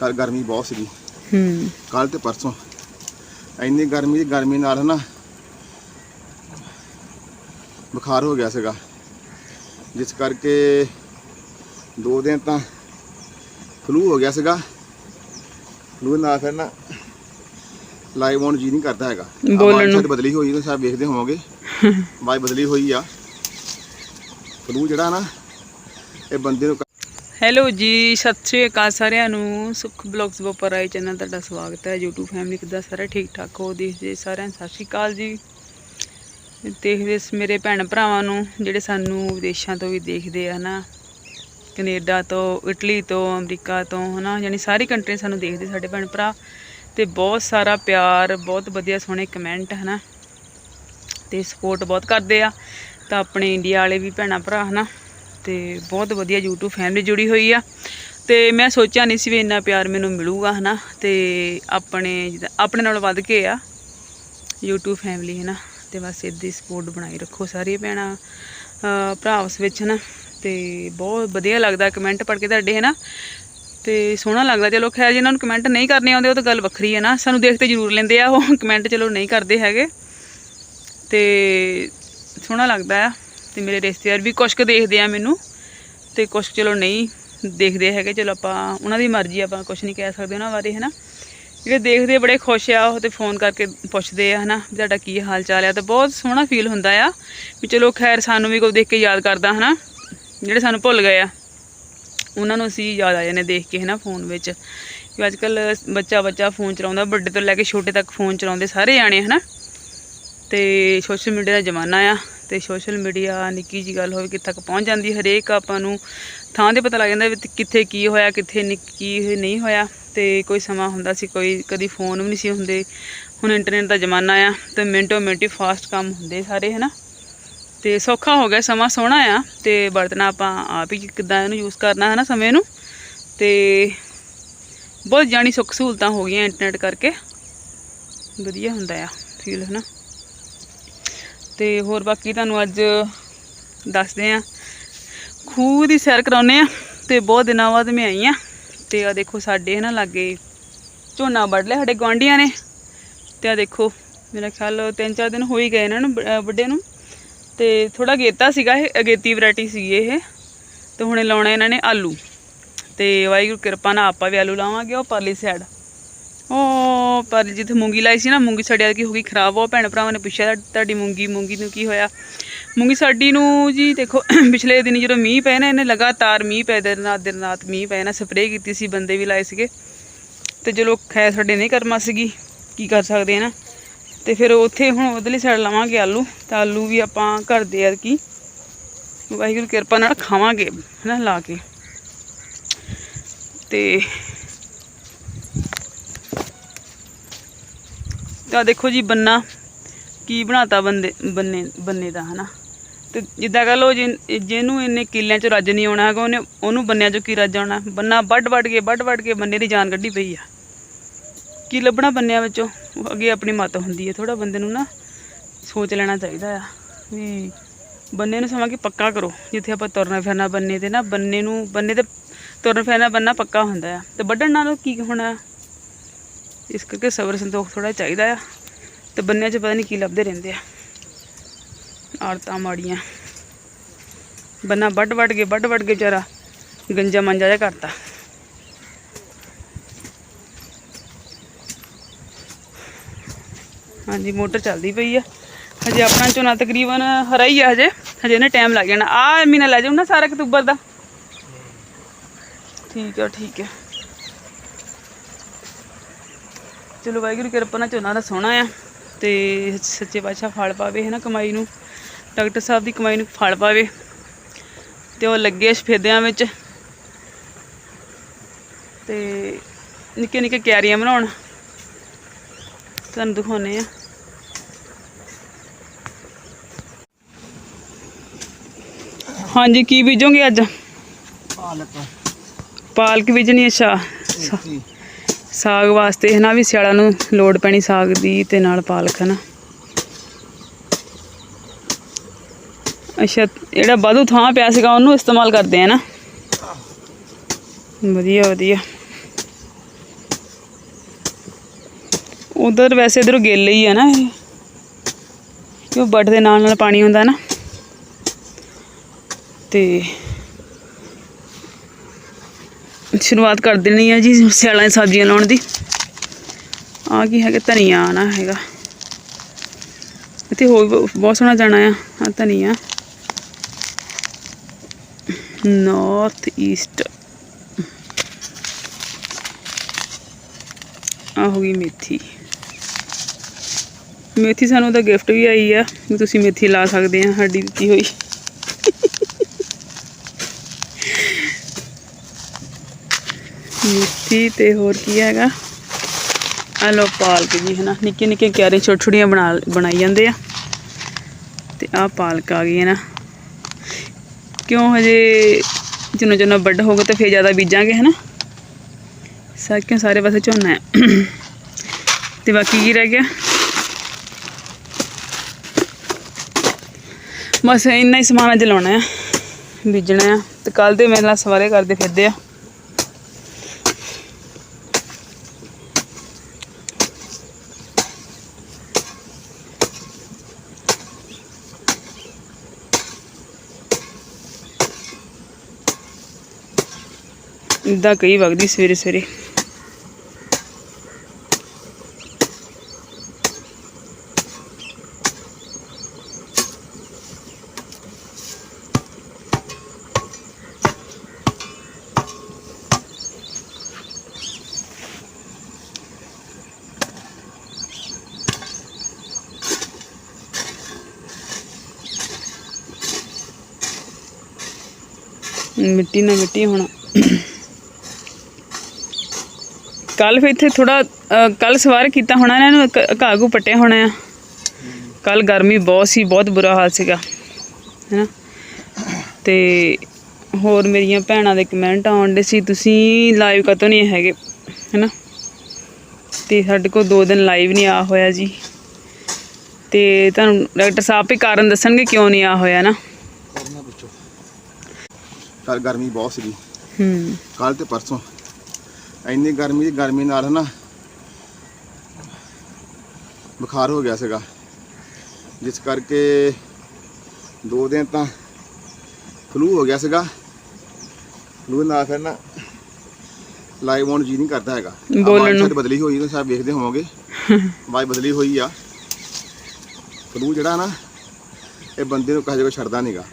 ਕੱਲ ਗਰਮੀ ਬਹੁਤ ਸੀਗੀ। ਹੂੰ। ਕੱਲ ਤੇ ਪਰਸੋਂ। ਇੰਨੀ ਗਰਮੀ ਦੀ ਗਰਮੀ ਨਾਲ ਨਾ ਬੁਖਾਰ ਹੋ ਗਿਆ ਸੀਗਾ। ਜਿਸ ਕਰਕੇ ਦੋ ਦਿਨ ਤਾਂ ਫਲੂ ਹੋ ਗਿਆ ਸੀਗਾ। ਫਲੂ ਨਾਲ ਫਿਰ ਨਾ ਲਾਈਵ ਆਉਣ ਜੀ ਨਹੀਂ ਕਰਦਾ ਹੈਗਾ। ਬੋਲਣ ਨੂੰ। ਬਦਲੀ ਹੋਈ ਤੁਸੀਂ ਸਾਰੇ ਵੇਖਦੇ ਹੋਵੋਗੇ। ਆਵਾਜ਼ ਬਦਲੀ ਹੋਈ ਆ। ਫਲੂ ਜਿਹੜਾ ਨਾ ਇਹ ਬੰਦੇ ਨੂੰ ਹੈਲੋ ਜੀ, ਸਤਿ ਸ਼੍ਰੀ ਅਕਾਲ ਸਾਰਿਆਂ ਨੂੰ। ਸੁਖ ਬਲੌਗਸ ਬੋਪਰ ਆਈ ਚੈਨਲ ਤੁਹਾਡਾ ਸਵਾਗਤ ਹੈ। YouTube ਫੈਮਿਲੀ ਕਿੱਦਾਂ ਸਾਰੇ ਠੀਕ ਠਾਕ ਹੋ? ਦੇਖਦੇ ਸਾਰਿਆਂ ਨੂੰ ਸਤਿ ਸ਼੍ਰੀ ਅਕਾਲ ਜੀ। ਦੇਖਦੇ ਮੇਰੇ ਭੈਣ ਭਰਾਵਾਂ ਨੂੰ, ਜਿਹੜੇ ਸਾਨੂੰ ਵਿਦੇਸ਼ਾਂ ਤੋਂ ਵੀ ਦੇਖਦੇ ਆ ਨਾ, ਕੈਨੇਡਾ ਤੋਂ, ਇਟਲੀ ਤੋਂ, ਅਮਰੀਕਾ ਤੋਂ, ਹਨਾ, ਯਾਨੀ ਸਾਰੀ ਕੰਟਰੀ ਸਾਨੂੰ ਦੇਖਦੇ ਸਾਡੇ ਭੈਣ ਭਰਾ। ਤੇ ਬਹੁਤ ਸਾਰਾ ਪਿਆਰ, ਬਹੁਤ ਵਧੀਆ ਸੋਹਣੇ ਕਮੈਂਟ ਹਨਾ, ਤੇ ਸਪੋਰਟ ਬਹੁਤ ਕਰਦੇ ਆ। ਤਾਂ ਆਪਣੇ ਇੰਡੀਆ ਵਾਲੇ ਵੀ ਭੈਣਾਂ ਭਰਾ, ਹਨਾ। ਤੇ ਬਹੁਤ ਵਧੀਆ YouTube ਫੈਮਿਲੀ ਜੁੜੀ ਹੋਈ ਆ। ਤੇ ਮੈਂ ਸੋਚਿਆ ਨਹੀਂ ਸੀ ਵੀ ਇੰਨਾ ਪਿਆਰ ਮੈਨੂੰ ਮਿਲੂਗਾ, ਹਨਾ। ਤੇ ਆਪਣੇ ਜਿੱਦਾਂ ਆਪਣੇ ਨਾਲੋਂ ਵੱਧ ਕੇ ਆ YouTube ਫੈਮਿਲੀ ਹਨਾ। ਤੇ ਬਸ ਇੱਦਾਂ ਸਪੋਰਟ ਬਣਾਈ ਰੱਖੋ ਸਾਰੀਆਂ ਭੈਣਾਂ ਭਰਾ ਉਸ ਵਿੱਚ, ਹਨਾ। ਤੇ ਬਹੁਤ ਵਧੀਆ ਲੱਗਦਾ ਕਮੈਂਟ ਪੜ੍ਹ ਕੇ ਤੁਹਾਡੇ, ਹਨਾ। ਤੇ ਸੋਹਣਾ ਲੱਗਦਾ। ਚਲੋ ਖੈਰ ਜਿਨ੍ਹਾਂ ਨੂੰ ਕਮੈਂਟ ਨਹੀਂ ਕਰਨੇ ਆਉਂਦੇ, ਉਹ ਤਾਂ ਗੱਲ ਵੱਖਰੀ ਹੈ ਨਾ। ਸਾਨੂੰ ਦੇਖਤੇ ਜ਼ਰੂਰ ਲੈਂਦੇ ਆ ਉਹ। ਕਮੈਂਟ ਚਲੋ ਨਹੀਂ ਕਰਦੇ ਹੈਗੇ। ਤੇ ਸੋਹਣਾ ਲੱਗਦਾ ਆ। ਤੇ ਮੇਰੇ ਰਿਸ਼ਤੇਦਾਰ ਵੀ ਕੁਛ ਕੁ ਦੇਖਦੇ ਆ ਮੈਨੂੰ ਤੇ ਕੁਛ ਚਲੋ ਨਹੀਂ ਦੇਖਦੇ ਹੈਗੇ, ਚਲੋ ਆਪਾਂ ਉਹਨਾਂ ਦੀ ਮਰਜ਼ੀ ਆਪਾਂ ਕੁਛ ਨਹੀਂ ਕਹਿ ਸਕਦੇ ਉਹਨਾਂ ਬਾਰੇ, ਹਨਾ। ਜਿਹੜੇ ਦੇਖਦੇ ਬੜੇ ਖੁਸ਼ ਆ, ਉਹ ਤੇ ਫੋਨ ਕਰਕੇ ਪੁੱਛਦੇ ਆ, ਹਨਾ, ਵੀ ਤੁਹਾਡਾ ਕੀ ਹਾਲ ਚਾਲ ਆ, ਤਾਂ ਬਹੁਤ ਸੋਹਣਾ ਫੀਲ ਹੁੰਦਾ ਆ ਵੀ ਚਲੋ ਖੈਰ ਸਾਨੂੰ ਵੀ ਕੋਈ ਦੇਖ ਕੇ ਯਾਦ ਕਰਦਾ, ਹਨਾ। ਜਿਹੜੇ ਸਾਨੂੰ ਭੁੱਲ ਗਏ ਆ, ਉਹਨਾਂ ਨੂੰ ਅਸੀਂ ਯਾਦ ਆ ਜਾਂਦੇ ਦੇਖ ਕੇ, ਹਨਾ, ਫੋਨ ਵਿੱਚ। ਕਿ ਅੱਜ ਕੱਲ ਬੱਚਾ ਬੱਚਾ ਫੋਨ ਚਲਾਉਂਦਾ, ਵੱਡੇ ਤੋਂ ਲੈ ਕੇ ਛੋਟੇ ਤੱਕ ਫੋਨ ਚਲਾਉਂਦੇ ਸਾਰੇ ਜਾਣੇ, ਹਨਾ। ਤੇ ਸੋਸ਼ਲ ਮੀਡੀਆ ਦਾ ਜ਼ਮਾਨਾ ਆ। ਤੇ ਸੋਸ਼ਲ ਮੀਡੀਆ ਨਿੱਕੀ ਜੀ ਗੱਲ ਹੋਵੇ ਕਿੱਥੇ ਤੱਕ ਪਹੁੰਚ ਜਾਂਦੀ ਹਰੇਕ ਆਪਾਂ ਨੂੰ ਥਾਂ ਤੇ ਪਤਾ ਲੱਗ ਜਾਂਦਾ ਵੀ ਕਿੱਥੇ ਕੀ ਹੋਇਆ, ਕਿੱਥੇ ਨਿ- ਕੀ ਨਹੀਂ ਹੋਇਆ ਤੇ ਕੋਈ ਸਮਾਂ ਹੁੰਦਾ ਸੀ, ਕੋਈ ਕਦੀ ਫੋਨ ਵੀ ਨਹੀਂ ਸੀ ਹੁੰਦੇ। ਹੁਣ ਇੰਟਰਨੈਟ ਦਾ ਜ਼ਮਾਨਾ ਆ ਤੇ ਮਿੰਟੋ ਮਿੰਟ ਹੀ ਫਾਸਟ ਕੰਮ ਹੁੰਦੇ ਸਾਰੇ, ਹਨਾ? ਤੇ ਸੌਖਾ ਹੋ ਗਿਆ, ਸਮਾਂ ਸੋਹਣਾ ਆ ਤੇ ਵਰਤਣਾ ਆਪਾਂ ਆਪ ਹੀ ਕਿੱਦਾਂ ਇਹਨੂੰ ਯੂਜ਼ ਕਰਨਾ ਹੈ ਨਾ ਸਮੇਂ ਨੂੰ? ਤੇ ਬਹੁਤ ਜਾਣੀ ਸੁੱਖ ਸਹੂਲਤਾਂ ਹੋ ਗਈਆਂ ਇੰਟਰਨੈਟ ਕਰਕੇ। ਵਧੀਆ ਹੁੰਦਾ ਆ ਫੀਲ ਹੈ ਨਾ ਤੇ ਹੋਰ ਬਾਕੀ ਤੁਹਾਨੂੰ ਅੱਜ ਦੱਸਦੇ ਆ ਖੂਹ ਦੀ ਸੈਰ ਕਰਾਉਨੇ ਆ ਤੇ ਬਹੁਤ ਦਿਨਾਂ ਬਾਅਦ ਮੈਂ ਆਈ ਆ ਤੇ ਆ ਦੇਖੋ ਸਾਡੇ ਹੈ ਲਾਗੇ ਝੋਨਾ ਵੱਢ ਲਿਆ ਸਾਡੇ ਗੁਆਂਢੀਆਂ ਨੇ ਤੇ ਆ ਦੇਖੋ ਮੇਰਾ ਖਿਆਲ ਤਿੰਨ ਚਾਰ ਦਿਨ ਹੋ ਹੀ ਗਏ ਇਹਨਾਂ ਨੂੰ ਬ- ਅਹ ਵੱਡੇ ਨੂੰ ਤੇ ਥੋੜਾ ਗੇਤਾ ਸੀਗਾ ਇਹ, ਅਗੇਤੀ ਵੈਰਾਈਟੀ ਸੀਗੀ ਇਹ। ਤੇ ਹੁਣੇ ਲਾਉਣਾ ਇਹਨਾਂ ਨੇ ਆਲੂ ਤੇ ਵਾਹਿਗੁਰੂ ਕਿਰਪਾ ਨਾਲ ਆਪਾਂ ਵੀ ਆਲੂ ਲਾਵਾਂਗੇ ਉਹ ਪਰਲੀ ਸਾਈਡ ਉਹ ਪਰ ਜਿੱਥੇ ਮੂੰਗੀ ਲਾਈ ਸੀ ਨਾ, ਮੂੰਗੀ ਸਾਡੇ ਕੀ ਹੋ ਗਈ ਖਰਾਬ। ਉਹ ਭੈਣ ਭਰਾਵਾਂ ਨੇ ਪੁੱਛਿਆ ਤੁਹਾਡੀ ਮੂੰਗੀ ਮੂੰਗੀ ਨੂੰ ਕੀ ਹੋਇਆ? ਮੂੰਗੀ ਸਾਡੀ ਨੂੰ ਜੀ ਦੇਖੋ, ਪਿਛਲੇ ਦਿਨ ਜਦੋਂ ਮੀਂਹ ਪਏ ਨਾ, ਇਹਨੇ ਲਗਾਤਾਰ ਮੀਂਹ ਪਏ ਦਿਨ ਰਾਤ ਦਿਨ ਰਾਤ ਮੀਂਹ ਪਏ ਨਾ, ਸਪਰੇਅ ਕੀਤੀ ਸੀ, ਬੰਦੇ ਵੀ ਲਾਏ ਸੀਗੇ। ਤੇ ਚਲੋ, ਖੈਰ ਸਾਡੇ ਨਹੀਂ ਕਰਮਾ ਸੀਗੀ, ਕੀ ਕਰ ਸਕਦੇ ਆ ਨਾ ਤੇ ਫਿਰ ਉੱਥੇ ਹੁਣ ਉਧਰਲੀ ਸਾਈਡ ਲਾਵਾਂਗੇ ਆਲੂ, ਤਾਂ ਆਲੂ ਵੀ ਆਪਾਂ ਘਰ ਦੇ ਆ ਕੀ ਵਾਹਿਗੁਰੂ ਕਿਰਪਾ ਨਾਲ ਖਾਵਾਂਗੇ, ਹਨਾ, ਲਾ ਕੇ। ਤੇ ਤਾਂ ਦੇਖੋ ਜੀ ਬੰਨਾ ਕੀ ਬਣਾਤਾ ਬੰਦੇ, ਬੰਨੇ ਬੰਨੇ ਦਾ, ਹਨਾ? ਤੇ ਜਿੱਦਾਂ ਕਹ ਲੋ ਜਿਹਨੂੰ ਇੰਨੇ ਕਿੱਲਿਆਂ ਚ ਰੱਜ ਨਹੀਂ ਆਉਣਾ ਹੈਗਾ, ਉਹਨੇ, ਉਹਨੂੰ ਬੰਨਿਆਂ ਚੋਂ ਕੀ ਰੱਜ ਆਉਣਾ? ਬੰਨਾ ਵੱਡ ਵੱਡ ਕੇ ਵੱਡ ਵੱਡ ਕੇ ਬੰਨੇ ਦੀ ਜਾਨ ਕੱਢੀ ਪਈ ਆ। ਕੀ ਲੱਭਣਾ ਬੰਨਿਆਂ ਵਿੱਚੋਂ? ਅੱਗੇ ਆਪਣੀ ਮਤ ਹੁੰਦੀ ਹੈ ਥੋੜਾ ਬੰਦੇ ਨੂੰ ਨਾ ਸੋਚ ਲੈਣਾ ਚਾਹੀਦਾ ਆ ਵੀ ਬੰਨੇ ਨੂੰ ਸਮਾਂ ਕਿ ਪੱਕਾ ਕਰੋ। ਜਿੱਥੇ ਆਪਾਂ ਤੁਰਨਾ ਫਿਰਨਾ ਬੰਨੇ ਤੇ ਨਾ, ਬੰਨੇ ਨੂੰ, ਬੰਨੇ ਤੇ ਤੁਰਨ ਫਿਰਨਾ ਬੰਨਾ ਪੱਕਾ ਹੁੰਦਾ ਆ। ਤੇ ਵੱਢਣ ਨਾਲੋਂ ਕੀ ਹੋਣਾ? ਇਸ ਕਰਕੇ ਸਬਰ ਸੰਤੋਖ ਥੋੜਾ ਚਾਹੀਦਾ ਆ। ਤੇ ਬੰਨਿਆਂ 'ਚ ਪਤਾ ਨਹੀਂ ਕੀ ਲੱਭਦੇ ਰਹਿੰਦੇ ਆ। ਔਰਤਾਂ ਮਾੜੀਆਂ। ਬੰਨਾ ਵੱਢ ਵੱਢ ਕੇ, ਵੱਢ ਵੱਢ ਕੇ ਵਿਚਾਰਾ ਗੰਜਾ ਮੰਜਾ ਜਿਹਾ ਕਰਤਾ। ਹਾਂਜੀ, ਮੋਟਰ ਚੱਲਦੀ ਪਈ ਆ। ਹਜੇ ਆਪਣਾ ਝੋਨਾ ਤਕਰੀਬਨ ਹਰਾ ਹੀ ਆ ਹਜੇ। ਹਜੇ ਨੇ ਟਾਈਮ ਲੱਗ ਜਾਣਾ। ਆ ਮਹੀਨਾ ਲੈ ਜਾਊ ਨਾ ਸਾਰਾ ਅਕਤੂਬਰ ਦਾ। ਠੀਕ ਆ ਠੀਕ ਆ। ਚਲੋ ਵਾਹਿਗੁਰੂ ਕਿਰਪਾ ਨਾਲ ਝੋਨਾ ਦਾ ਸੋਹਣਾ ਆ ਤੇ ਸੱਚੇ ਪਾਤਸ਼ਾਹ ਫਲ ਪਾਵੇ ਹੈ ਨਾ ਕਮਾਈ ਨੂੰ ਡਾਕਟਰ ਸਾਹਿਬ ਦੀ ਕਮਾਈ ਨੂੰ ਫਲ ਪਾਵੇ ਤੇ ਉਹ ਲੱਗੇ ਸਫੇਦਿਆਂ ਵਿੱਚ ਤੇ ਨਿੱਕੇ ਨਿੱਕੇ ਕਿਆਰੀਆਂ ਬਣਾਉਣ ਤੁਹਾਨੂੰ ਦਿਖਾਉਨੇ ਆ। ਹਾਂਜੀ ਕੀ ਬੀਜੋਗੇ ਅੱਜ? ਪਾਲਕ। ਪਾਲਕ ਬੀਜਣੀ ਅੱਛਾ। ਸਾਗ ਵਾਸਤੇ ਹਨਾ ਵੀ ਸਿਆਲਾਂ ਨੂੰ ਲੋੜ ਪੈਣੀ ਸਾਗ ਦੀ ਤੇ ਨਾਲ ਪਾਲਕ, ਹਨਾ? ਅੱਛਾ, ਜਿਹੜਾ ਬਾਦੂ ਥਾਂ ਪਿਆ ਸੀਗਾ, ਉਹਨੂੰ ਇਸਤੇਮਾਲ ਕਰਦੇ ਆ ਨਾ ਵਧੀਆ ਵਧੀਆ। ਉਧਰ ਵੈਸੇ ਇਧਰ ਗਿੱਲ ਹੀ ਆ ਨਾ ਇਹ। ਕਿਉਂ ਬੱਟ ਦੇ ਨਾਲ ਨਾਲ ਪਾਣੀ ਹੁੰਦਾ ਨਾ। ਤੇ ਸ਼ੁਰੂਆਤ ਕਰ ਦੇਣੀ ਆ ਜੀ ਸਿਆਲਾਂ ਦੀ ਸਬਜ਼ੀਆਂ ਲਾਉਣ ਦੀ। ਆ ਕੀ ਹੈਗਾ? ਧਨੀਆ ਨਾ ਹੈਗਾ। ਇੱਥੇ ਹੋਰ ਬ- ਬਹੁਤ ਸੋਹਣਾ ਜਾਣਾ ਆ ਆ ਧਨੀਆ। ਨਾਰਥ ਈਸਟ ਆ ਹੋ ਗਈ ਮੇਥੀ। ਮੇਥੀ ਸਾਨੂੰ ਉਹਦਾ ਗਿਫਟ ਵੀ ਆਈ ਆ, ਵੀ ਤੁਸੀਂ ਮੇਥੀ ਲਾ ਸਕਦੇ ਆ, ਸਾਡੀ ਦਿੱਤੀ ਹੋਈ। ਮੇਥੀ ਤੇ ਹੋਰ ਕੀ ਹੈਗਾ? ਆ ਲੋ ਪਾਲਕ ਜੀ, ਹਨਾ? ਨਿੱਕੇ ਨਿੱਕੇ ਕਿਆਰੇ ਛੋਟ ਛੋਟੀਆਂ ਬਣਾ ਬਣਾਈ ਜਾਂਦੇ ਆ। ਤੇ ਆ ਪਾਲਕ ਆ ਗਈ ਹੈ ਨਾ ਕਿਉਂ ਹਜੇ ਜਿੰਨਾ ਜਿੰਨਾ ਵੱਡਾ ਹੋਗਾ ਤਾਂ ਫੇਰ ਜ਼ਿਆਦਾ ਬੀਜਾਂਗੇ, ਹਨਾ? ਸਾ, ਕਿਉਂ ਸਾਰੇ ਪਾਸੇ ਝੋਨਾ ਹੈ? ਤੇ ਬਾਕੀ ਕੀ ਰਹਿ ਗਿਆ? ਬਸ ਇੰਨਾ ਹੀ ਸਮਾਨ ਅੱਜ ਲਾਉਣਾ ਆ, ਬੀਜਣਾ ਆ। ਤੇ ਕੱਲ ਦੇ ਮੇਰੇ ਨਾਲ ਸਵਾਰੇ ਕਰਦੇ ਫਿਰਦੇ ਆ। ਇਦਾਂ ਕਈ ਵਗਦੀ ਸਵੇਰੇ ਸਵੇਰੇ। ਮਿੱਟੀ ਨਾਲ ਮਿੱਟੀ ਹੋਣਾ ਕੱਲ ਫਿਰ ਇੱਥੇ ਥੋੜਾ ਕੱਲ ਸਵਾਰ ਕੀਤਾ ਹੋਣਾ ਇਹਨਾਂ ਨੂੰ ਘਾਹ ਘੂ ਪੱਟਿਆ ਹੋਣਾ ਆ। ਕੱਲ ਗਰਮੀ ਬਹੁਤ ਸੀ ਬਹੁਤ ਬੁਰਾ ਹਾਲ ਸੀਗਾ ਹੈਨਾ? ਤੇ ਹੋਰ ਮੇਰੀਆਂ ਭੈਣਾਂ ਦੇ ਕਮੈਂਟ ਆਉਣ ਦੇ ਸੀ ਤੁਸੀਂ ਲਾਈਵ ਕਦੋਂ ਨਹੀਂ ਹੈਗੇ ਹੈਨਾ? ਤੇ ਸਾਡੇ ਕੋਲ ਦੋ ਦਿਨ ਲਾਈਵ ਨਹੀਂ ਆ ਹੋਇਆ ਜੀ। ਤੇ ਤੁਹਾਨੂੰ ਡਾਕਟਰ ਸਾਹਿਬ ਵੀ ਕਾਰਨ ਦੱਸਣਗੇ ਕਿਉਂ ਨਹੀਂ ਆ ਹੋਇਆ ਨਾ ਕਰਨਾ ਪੁੱਛੋ। ਕੱਲ ਗਰਮੀ ਬਹੁਤ ਸੀਗੀ। ਹੂੰ। ਕੱਲ ਤੇ ਪਰਸੋਂ। ਇੰਨੀ ਗਰਮੀ ਦੀ ਗਰਮੀ ਨਾਲ ਨਾ ਬੁਖਾਰ ਹੋ ਗਿਆ ਸੀਗਾ। ਜਿਸ ਕਰਕੇ ਦੋ ਦਿਨ ਤਾਂ ਫਲੂ ਹੋ ਗਿਆ ਸੀਗਾ। ਫਲੂ ਨਾਲ ਫਿਰ ਨਾ ਲਾਈਵ ਆਉਣ ਜੀ ਨਹੀਂ ਕਰਦਾ ਹੈਗਾ। ਬੋਲਣ ਨੂੰ। ਬਦਲੀ ਹੋਈ ਤੁਸੀਂ ਸ਼ਾਇਦ ਵੇਖਦੇ ਹੋਵੋਗੇ। ਆਵਾਜ਼ ਬਦਲੀ ਹੋਈ ਆ। ਫਲੂ ਜਿਹੜਾ ਨਾ ਇਹ ਬੰਦੇ ਨੂੰ ਕਹੇ ਕੋ ਛੱਡਦਾ ਨਹੀਂਗਾ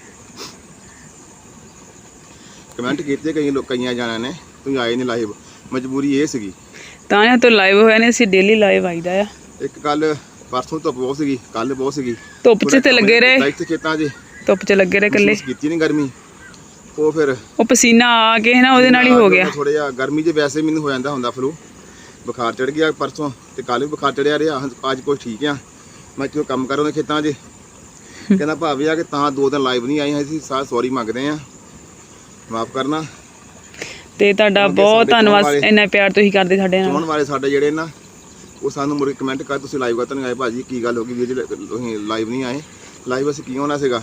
ਕਮੈਂਟ ਕੀਤੇ ਕਈ ਲੋਕ ਕਈਆਂ ਜਾਣਿਆਂ ਨੇ ਤੁਸੀਂ ਆਏ ਨਹੀਂ ਲਾਈਵ ਮਜਬੂਰੀ ਇਹ ਸੀਗੀ। ਤਾਂ ਇਹ ਤੋਂ ਲਾਈਵ ਹੋਇਆ ਨੇ ਅਸੀਂ ਡੇਲੀ ਲਾਈਵ ਆਈਦਾ ਆ। ਇੱਕ ਕੱਲ ਪਰਸੋਂ ਧੁੱਪ ਬਹੁਤ ਸੀਗੀ ਕੱਲ ਬਹੁਤ ਸੀਗੀ। ਧੁੱਪ 'ਚ ਤੇ ਲੱਗੇ ਰਹੇ। ਲਾਈਟ ਤੇ ਖੇਤਾਂ 'ਚ। ਧੁੱਪ 'ਚ ਲੱਗੇ ਰਹੇ ਮਹਿਸੂਸ ਕੀਤੀ ਨਹੀਂ ਗਰਮੀ। ਉਹ ਫਿਰ ਉਹ ਪਸੀਨਾ ਆ ਕੇ ਨਾ ਉਹਦੇ ਨਾਲ ਹੀ ਹੋ ਗਿਆ। ਥੋੜਾ ਜਿਹਾ ਗਰਮੀ 'ਚ ਵੈਸੇ ਮੈਨੂੰ ਹੋ ਜਾਂਦਾ ਹੁੰਦਾ ਫਲੂ ਬੁਖਾਰ ਚੜ ਗਿਆ ਪਰਸੋਂ ਤੇ ਕੱਲ ਵੀ ਬੁਖਾਰ ਚੜਿਆ ਰਿਹਾ। ਅੱਜ ਕੁਛ ਠੀਕ ਆ। ਮੈਂ ਕਿਉਂ ਕੰਮ ਕਰੋ ਨੇ ਖੇਤਾਂ 'ਚ। ਕਹਿੰਦਾ ਭਾਵੇਂ ਆ ਕਿ ਤਾਂ ਦੋ ਦਿਨ ਲਾਈਵ ਨਹੀਂ ਆਏ ਅਸੀਂ ਸੌਰੀ ਮੰਗਦੇ ਆ। ਮਾਫ ਕਰਨਾ। ਤੇ ਤੁਹਾਡਾ ਬਹੁਤ ਧੰਨਵਾਦ ਇੰਨਾ ਪਿਆਰ ਤੁਸੀਂ ਕਰਦੇ ਸਾਡੇ ਨਾਲ। ਚਾਹਣ ਵਾਲੇ ਸਾਡੇ ਜਿਹੜੇ ਨਾ ਉਹ ਸਾਨੂੰ ਮੁੜ ਕੇ ਕਮੈਂਟ ਕਰ ਤੁਸੀਂ ਲਾਈਵ ਕਾ ਨਹੀਂ ਆਏ ਭਾਜੀ ਕੀ ਗੱਲ ਹੋ ਗਈ ਵੀਰ ਜੀ? ਤੁਸੀਂ ਲਾਈਵ ਨਹੀਂ ਆਏ। ਲਾਈਵ ਅਸੀਂ ਕੀ ਹੋਣਾ ਸੀਗਾ?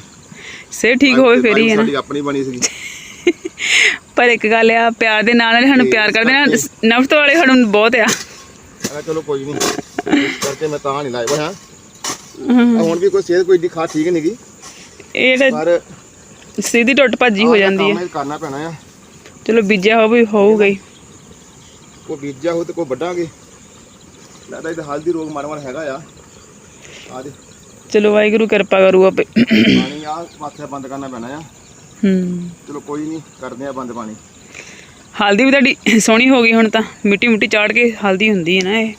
ਸੇ ਠੀਕ ਹੋਵੇ ਫੇਰ ਹੀ ਹੈ ਨਾ। ਸਾਡੀ ਆਪਣੀ ਬਣੀ ਸੀਗੀ। ਪਰ ਇੱਕ ਗੱਲ ਆ ਪਿਆਰ ਦੇ ਨਾਲ ਨਾਲ ਸਾਨੂੰ ਪਿਆਰ ਕਰਦੇ ਨਾ ਨਫ਼ਰਤ ਵਾਲੇ ਸਾਨੂੰ ਬਹੁਤ ਆ। ਚਲੋ ਕੋਈ ਨਹੀਂ। ਇਸ ਕਰਕੇ ਮੈਂ ਤਾਂ ਨਹੀਂ ਲਾਈਵ ਹੋਇਆ। ਹੁਣ ਵੀ ਕੋਈ ਸਿਹਤ ਕੋਈ ਖਾਸ ਠੀਕ ਨਹੀਂ ਗਈ ਇਹ ਪਰ ਸਿੱਧੀ ਟੁੱਟ ਭੱਜੀ ਹੋ ਜਾਂਦੀ ਹੈ। ਕਰਨਾ ਪੈਣਾ ਆ। ਚਲੋ ਬੀਜਿਆ ਹੋ ਵੀ ਹੋਊਗਾ ਹੀ। ਕੋਈ ਬੀਜਿਆ ਹੋ ਤੇ ਕੋਈ ਵੱਢਾਂਗੇ। ਲੱਗਦਾ ਇਹ ਹਲਦੀ ਰੋਗ ਮਾਰ ਮਾਰ ਹੈਗਾ ਆ। ਆ ਦੇ। ਚਲੋ ਵਾਹਿਗੁਰੂ ਕਿਰਪਾ ਕਰੂ ਆਪੇ। ਪਾਣੀ ਆ ਪਾਸੇ ਬੰਦ ਕਰਨਾ ਪੈਣਾ ਆ। ਹੂੰ। ਚਲੋ ਕੋਈ ਨਹੀਂ ਕਰਦੇ ਆ ਬੰਦ ਪਾਣੀ। ਹਲਦੀ ਵੀ ਤੁਹਾਡੀ ਸੋਹਣੀ ਹੋ ਗਈ ਹੁਣ ਤਾਂ। ਮਿੱਟੀ ਮੁੱਟੀ ਚਾੜ ਕੇ ਹਲਦੀ ਹੁੰਦੀ ਹੈ ਨਾ ਇਹ।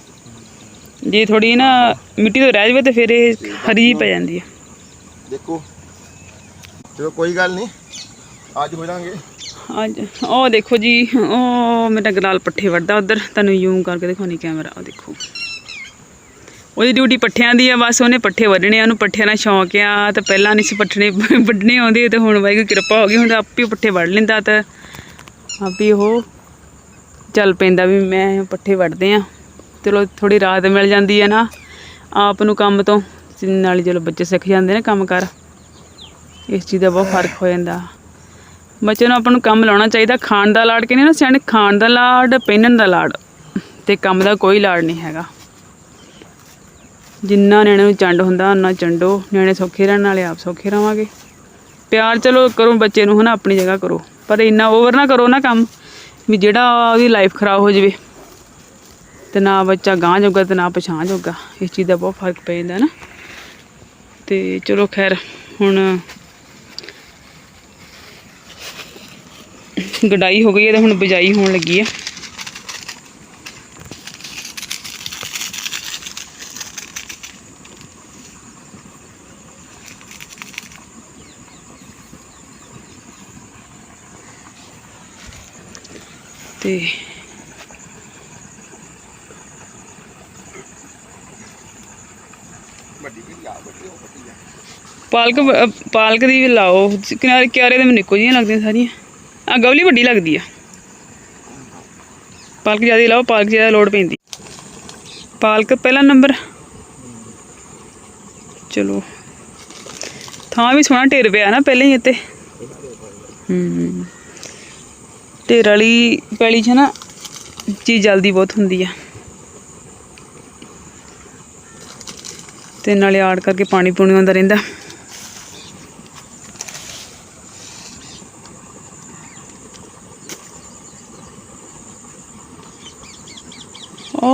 ਜੇ ਥੋੜੀ ਨਾ ਮਿੱਟੀ ਤੋਂ ਰਹਿ ਜਾਵੇ ਤੇ ਫਿਰ ਇਹ ਹਰੀ ਜਿਹੀ ਪੈ ਜਾਂਦੀ ਹੈ। ਦੇਖੋ। ਚਲੋ ਕੋਈ ਗੱਲ ਨਹੀਂ। ਅੱਜ ਹੋ ਜਾਾਂਗੇ ਅੱਜ, ਉਹ ਦੇਖੋ ਜੀ, ਉਹ ਮੇਰਾ ਗਲਾਲ ਪੱਠੇ ਵੱਢਦਾ ਉਧਰ। ਤੁਹਾਨੂੰ ਯੂਮ ਕਰਕੇ ਦਿਖਾਉਣੀ ਕੈਮਰਾ ਉਹ ਦੇਖੋ। ਉਹਦੀ ਡਿਊਟੀ ਪੱਠਿਆਂ ਦੀ ਆ, ਬਸ ਉਹਨੇ ਪੱਠੇ ਵੱਢਣੇ ਆ, ਉਹਨੂੰ ਪੱਠਿਆਂ ਦਾ ਸ਼ੌਂਕ ਆ, ਤਾਂ ਪਹਿਲਾਂ ਨਹੀਂ ਸੀ ਪੱਠਣੇ ਵੱਢਣੇ ਆਉਂਦੇ, ਤੇ ਹੁਣ ਵਾਹਿਗੁਰੂ ਕਿਰਪਾ ਹੋ ਗਈ, ਹੁਣ ਤਾਂ ਆਪੇ ਪੱਠੇ ਵੱਢ ਲੈਂਦਾ ਤਾਂ ਆਪੇ ਉਹ ਚੱਲ ਪੈਂਦਾ ਵੀ ਮੈਂ ਪੱਠੇ ਵੱਢਦੇ ਆ। ਚਲੋ ਥੋੜੀ ਰਾਹਤ ਮਿਲ ਜਾਂਦੀ ਹੈ ਨਾ, ਆਪ ਨੂੰ ਕੰਮ ਤੋਂ, ਤੇ ਨਾਲ ਚਲੋ ਬੱਚੇ ਸਿੱਖ ਜਾਂਦੇ ਨੇ ਕੰਮ ਕਰ। ਇਸ ਚੀਜ਼ ਦਾ ਬਹੁਤ ਫ਼ਰਕ ਹੋ ਜਾਂਦਾ। ਬੱਚੇ ਨੂੰ ਆਪਾਂ ਨੂੰ ਕੰਮ ਲਾਉਣਾ ਚਾਹੀਦਾ, ਖਾਣ ਦਾ ਲਾੜ ਕਹਿੰਦੇ ਨਾ ਸਿਆਣੇ ਖਾਣ ਦਾ ਲਾੜ, ਪਹਿਨਣ ਦਾ ਲਾੜ ਤੇ ਕੰਮ ਦਾ ਕੋਈ ਲਾੜ ਨਹੀਂ ਹੈਗਾ। ਜਿੰਨਾ ਨਿਆਣੇ ਨੂੰ ਚੰਡ ਹੁੰਦਾ ਉਹਨਾਂ ਚੰਡੋ, ਨਿਆਣੇ ਸੌਖੇ ਰਹਿਣ ਨਾਲੇ ਆਪ ਸੌਖੇ ਰਵਾਂਗੇ। ਪਿਆਰ ਚਲੋ ਕਰੋ ਬੱਚੇ ਨੂੰ ਹਨਾ, ਆਪਣੀ ਜਗ੍ਹਾ ਕਰੋ, ਪਰ ਇੰਨਾ ਓਵਰ ਨਾ ਕਰੋ ਨਾ ਕੰਮ ਵੀ ਜਿਹੜਾ ਉਹਦੀ ਲਾਈਫ ਖਰਾਬ ਹੋ ਜਾਵੇ, ਤੇ ਨਾ ਬੱਚਾ ਗਾਂਹ ਜੋਗਾ ਤੇ ਨਾ ਪਛਾਣ ਜੋਗਾ, ਇਸ ਚੀਜ਼ ਦਾ ਬਹੁਤ ਫ਼ਰਕ ਪੈ ਜਾਂਦਾ ਨਾ। ਤੇ ਚਲੋ ਖੈਰ, ਹੁਣ ਗਡਾਈ ਹੋ ਗਈ ਹੈ ਤੇ ਹੁਣ ਬਿਜਾਈ ਹੋਣ ਲੱਗੀ ਆ ਤੇ ਪਾਲਕ ਪਾਲਕ ਦੀ ਵੀ ਲਾਓ। ਕਿਨਾਰੇ ਕਿਆਰੇ ਤੇ ਮੈਨੂੰ ਇੱਕੋ ਜਿਹੀਆਂ ਲੱਗਦੀਆਂ ਸਾਰੀਆਂ। ਆ ਗਵਲੀ ਵੱਡੀ ਲੱਗਦੀ ਆ। ਪਾਲਕ ਜ਼ਿਆਦਾ ਲਾਓ, ਪਾਲਕ ਜ਼ਿਆਦਾ ਲੋੜ ਪੈਂਦੀ। ਪਾਲਕ ਪਹਿਲਾ ਨੰਬਰ। ਚਲੋ। ਥਾਂ ਵੀ ਸੋਹਣਾ ਢੇਰ ਪਿਆ ਨਾ ਪਹਿਲਾਂ ਹੀ ਇੱਥੇ। ਹੂੰ। ਢੇਰ ਵਾਲੀ ਪੈਲੀ 'ਚ ਨਾ ਚੀਜ਼ ਜਲਦੀ ਬਹੁਤ ਹੁੰਦੀ ਆ। ਤੇ ਨਾਲੇ ਆੜ ਕਰਕੇ ਪਾਣੀ ਪੂਣੀ ਆਉਂਦਾ ਰਹਿੰਦਾ।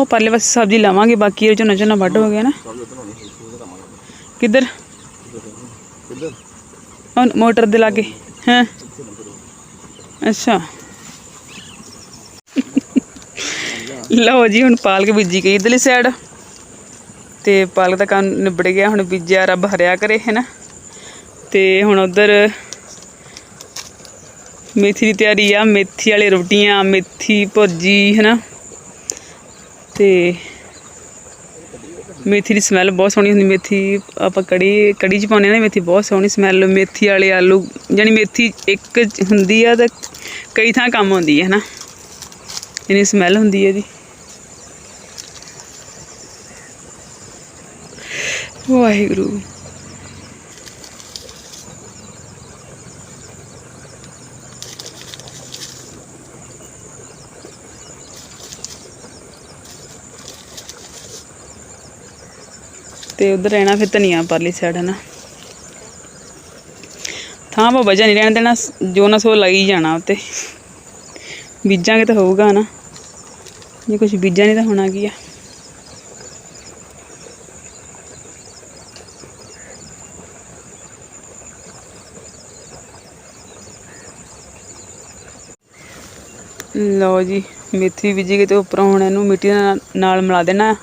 ਪਰਲੇ ਪਾਸੇ ਸਬਜ਼ੀ ਲਾਵਾਂਗੇ, ਬਾਕੀ ਇਹ ਝੋਨਾ ਝੋਨਾ ਵੱਢ ਹੋ ਗਿਆ ਨਾ। ਕਿੱਧਰ? ਕਿੱਧਰ ਮੋਟਰ ਦੇ ਲਾਗੇ, ਹਾਂ? ਅੱਛਾ। ਲਓ ਜੀ, ਹੁਣ ਪਾਲਕ ਬੀਜੀ ਗਈ ਇਧਰਲੀ ਸਾਈਡ ਤੇ ਪਾਲਕ ਦਾ ਕੰਮ ਨਿਬੜ ਗਿਆ, ਹੁਣ ਬੀਜਿਆ, ਰੱਬ ਹਰਿਆ ਕਰੇ, ਹੈਨਾ? ਤੇ ਹੁਣ ਉਧਰ ਮੇਥੀ ਦੀ ਤਿਆਰੀ ਆ, ਮੇਥੀ ਵਾਲੇ ਰੋਟੀਆਂ, ਮੇਥੀ ਭੁਰਜੀ, ਹੈਨਾ? ਤੇ ਮੇਥੀ ਦੀ ਸਮੈਲ ਬਹੁਤ ਸੋਹਣੀ ਹੁੰਦੀ, ਮੇਥੀ ਆਪਾਂ ਕੜੀ ਕੜੀ ਚ ਪਾਉਂਦੇ ਆ ਨਾ, ਮੇਥੀ ਬਹੁਤ ਸੋਹਣੀ ਸਮੈਲ ਮੇਥੀ ਵਾਲੇ ਆਲੂ ਜਾਨੀ ਮੇਥੀ ਇੱਕ ਹੁੰਦੀ ਆ ਤਾਂ ਕਈ ਥਾਂ ਕੰਮ ਆਉਂਦੀ ਹੈ ਹਨਾ? ਇੰਨੀ ਸਮੈਲ ਹੁੰਦੀ ਹੈ ਇਹਦੀ। ਵਾਹਿਗੁਰੂ। ਤੇ ਉਧਰ ਰਹਿਣਾ ਫਿਰ ਧਨੀਆ ਪਰਲੀ ਸਾਈਡ ਹੈ ਨਾ। ਥਾਂ ਪਾ ਵਜਾ ਨਹੀਂ ਰਹਿਣ ਦੇਣਾ, ਜੋ ਨਾ ਸੋ ਲਾਈ ਜਾਣਾ ਉੱਤੇ। ਬੀਜਾਂਗੇ ਤਾਂ ਹੋਊਗਾ ਨਾ। ਜੇ ਕੁਝ ਬੀਜਾਂ ਨਹੀਂ ਤਾਂ ਹੋਣਾ ਕੀ ਆ। ਲਓ ਜੀ, ਮੇਥੀ ਬੀਜੀ ਗਈ ਤੇ ਉੱਪਰੋਂ ਹੁਣ ਇਹਨੂੰ ਮਿੱਟੀ ਨਾਲ ਨਾਲ ਮਿਲਾ ਦੇਣਾ।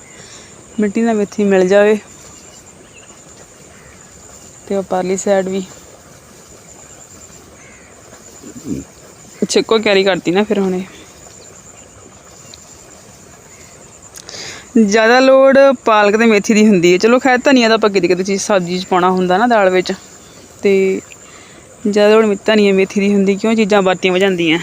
ਮਿੱਟੀ ਨਾਲ ਮੇਥੀ ਮਿਲ ਜਾਵੇ। ਤੇ ਉਹ ਪਰਲੀ ਸਾਈਡ ਵੀ। ਛਿੱਕੋ ਕੈਰੀ ਕਰਤੀ ਨਾ ਫਿਰ ਹੁਣੇ। ਜ਼ਿਆਦਾ ਲੋੜ ਪਾਲਕ ਤੇ ਮੇਥੀ ਦੀ ਹੁੰਦੀ ਹੈ। ਚਲੋ ਖੈਰ ਧਨੀਆ ਦਾ ਆਪਾਂ ਕਿਤੇ ਕਿਤੇ ਚੀਜ਼ ਸਬਜ਼ੀ 'ਚ ਪਾਉਣਾ ਹੁੰਦਾ ਨਾ ਦਾਲ ਵਿੱਚ। ਤੇ ਜ਼ਿਆਦਾ ਲੋੜ ਧਨੀਆ ਮੇਥੀ ਦੀ ਹੁੰਦੀ। ਕਿਉਂ? ਚੀਜ਼ਾਂ ਬਾਤੀਆਂ ਵਜਾਉਂਦੀਆਂ।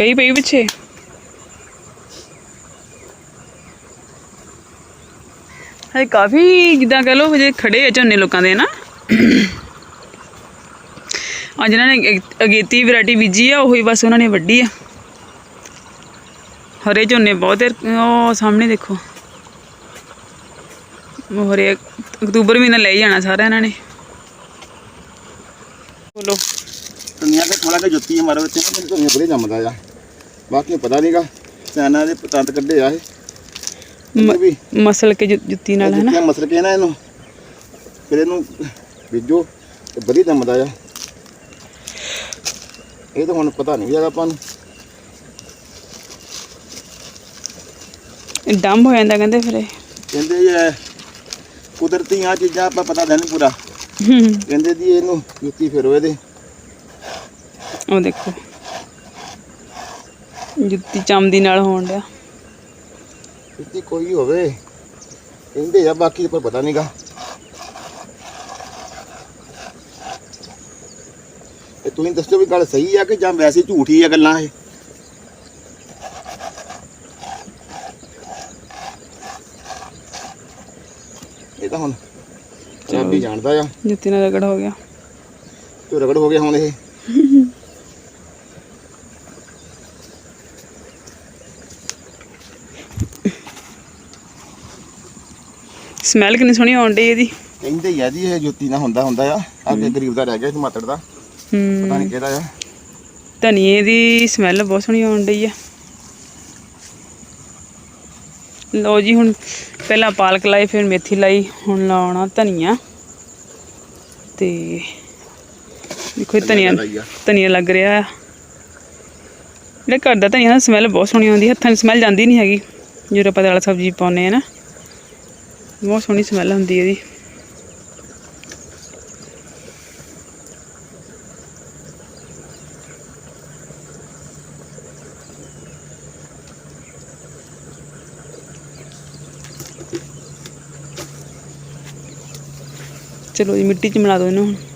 ਕਈ ਪਈ ਪਿੱਛੇ? ਹੈ ਕਾਫੀ ਜਿੱਦਾਂ ਕਹ ਲਓ ਜੇ ਖੜੇ ਆ ਝੋਨੇ ਲੋਕਾਂ ਦੇ ਨਾ। ਆ ਜਿਹਨਾਂ ਨੇ ਅਗੇਤੀ ਵੈਰਾਈਟੀ ਬੀਜੀ ਆ, ਉਹੀ ਬਸ ਉਹਨਾਂ ਨੇ ਵੱਢੀ ਆ। ਹਰੇ ਝੋਨੇ ਬਹੁਤ ਉਹ ਸਾਹਮਣੇ ਦੇਖੋ। ਹਰੇ ਅਕਤੂਬਰ ਮਹੀਨਾ ਲੈ ਜਾਣਾ ਸਾਰਾ ਇਹਨਾਂ ਨੇ। ਬੋਲੋ। ਧਨੀਆ ਤੇ ਥੋੜਾ ਜਿਹਾ ਜੁੱਤੀ ਮਾਰੋ ਇੱਥੇ ਨਾ ਬੜੇ ਜੰਮਦਾ ਆ। ਬਾਕੀ ਪਤਾ ਨਹੀਂਗਾ। ਸਿਆਣਾ ਦੇ ਤੰਤ ਕੱਢੇ ਆ ਇਹ। ਵੀ ਮਸਲ ਕੇ ਜੁੱਤੀ ਨਾਲ ਹੈ ਨਾ ਮਸਲ ਕੇ ਨਾ ਇਹਨੂੰ। ਫਿਰ ਇਹਨੂੰ ਬੀਜੋ ਤੇ ਬੜੀ ਜੰਮਦਾ ਆ। ਇਹ ਤਾਂ ਹੁਣ ਪਤਾ ਨਹੀਂ ਹੈਗਾ ਆਪਾਂ ਨੂੰ। ਡੰਬ ਹੋ ਜਾਂਦਾ ਕਹਿੰਦੇ ਫਿਰ ਕਹਿੰਦੇ ਇਹ ਕੁਦਰਤੀ ਆ ਚੀਜ਼ਾਂ ਆਪਾਂ ਪਤਾ ਨਹੀਂ ਪੂਰਾ। ਕਹਿੰਦੇ ਜੀ ਇਹਨੂੰ ਜੁੱਤੀ ਫੇਰੋ ਇਹਦੇ ਉਹ ਦੇਖੋ। ਜੁੱਤੀ ਚਮਦੀ ਨਾਲ ਹੋਣ ਡਿਆ। ਜੁੱਤੀ ਕੋਈ ਹੋਵੇ ਕਹਿੰਦੇ ਆ ਬਾਕੀ ਪਰ ਪਤਾ ਨਹੀਂਗਾ ਇਹ ਤੁਸੀਂ ਦੱਸੋ ਵੀ ਗੱਲ ਸਹੀ ਆ ਕਿ ਜਾਂ ਵੈਸੇ ਝੂਠੀ ਆ ਗੱਲਾਂ ਇਹ? ਇਹ ਤਾਂ ਹੁਣ ਰੱਬ ਹੀ ਜਾਣਦਾ ਆ। ਜੁੱਤੀ ਨਾਲ ਰਗੜ ਹੋ ਗਿਆ। ਤੇ ਰਗੜ ਹੋ ਗਿਆ ਹੁਣ ਇਹ? ਸਮੈਲ ਕਿੰਨੀ ਸੋਹਣੀ ਆਉਣ ਡਈ ਇਹਦੀ। ਕਹਿੰਦੇ ਹੀ ਆ ਜੀ ਇਹ ਜੋਤੀ ਨਾਲ ਹੁੰਦਾ ਹੁੰਦਾ ਆ। ਅੱਗੇ ਗਰੀਬ ਦਾ ਰਹਿ ਗਿਆ ਟਮਾਟਰ ਦਾ। ਪਤਾ ਹੂੰ ਨਹੀਂ ਕਿਹਦਾ ਆ। ਧਨੀਏ ਦੀ ਸਮੈਲ ਬਹੁਤ ਸੋਹਣੀ ਆਉਣ ਡਈ ਆ। ਲਓ ਜੀ ਹੁਣ ਪਹਿਲਾਂ ਪਾਲਕ ਲਾਈ ਫਿਰ ਮੇਥੀ ਲਾਈ ਹੁਣ ਲਾਉਣਾ ਧਨੀਆ। ਤੇ ਦੇਖੋ ਇਹ ਧਨੀਆ। ਧਨੀਆ ਲੱਗ ਰਿਹਾ ਆ। ਜਿਹੜਾ ਘਰ ਦਾ ਧਨੀਆ ਦਾ ਸਮੈਲ ਬਹੁਤ ਸੋਹਣੀ ਆਉਂਦੀ ਹੈ ਹੱਥਾਂ 'ਚ ਸਮੈਲ ਜਾਂਦੀ ਨਹੀਂ ਹੈਗੀ। ਜਦੋਂ ਆਪਾਂ ਦਾਲ ਸਬਜ਼ੀ ਪਾਉਂਦੇ ਆ ਨਾ। ਬਹੁਤ ਸੋਹਣੀ ਸਮੈਲ ਹੁੰਦੀ ਹੈ ਇਹਦੀ। ਚਲੋ ਜੀ ਮਿੱਟੀ 'ਚ ਮਿਲਾ ਦਿਓ ਇਹਨੂੰ ਹੁਣ।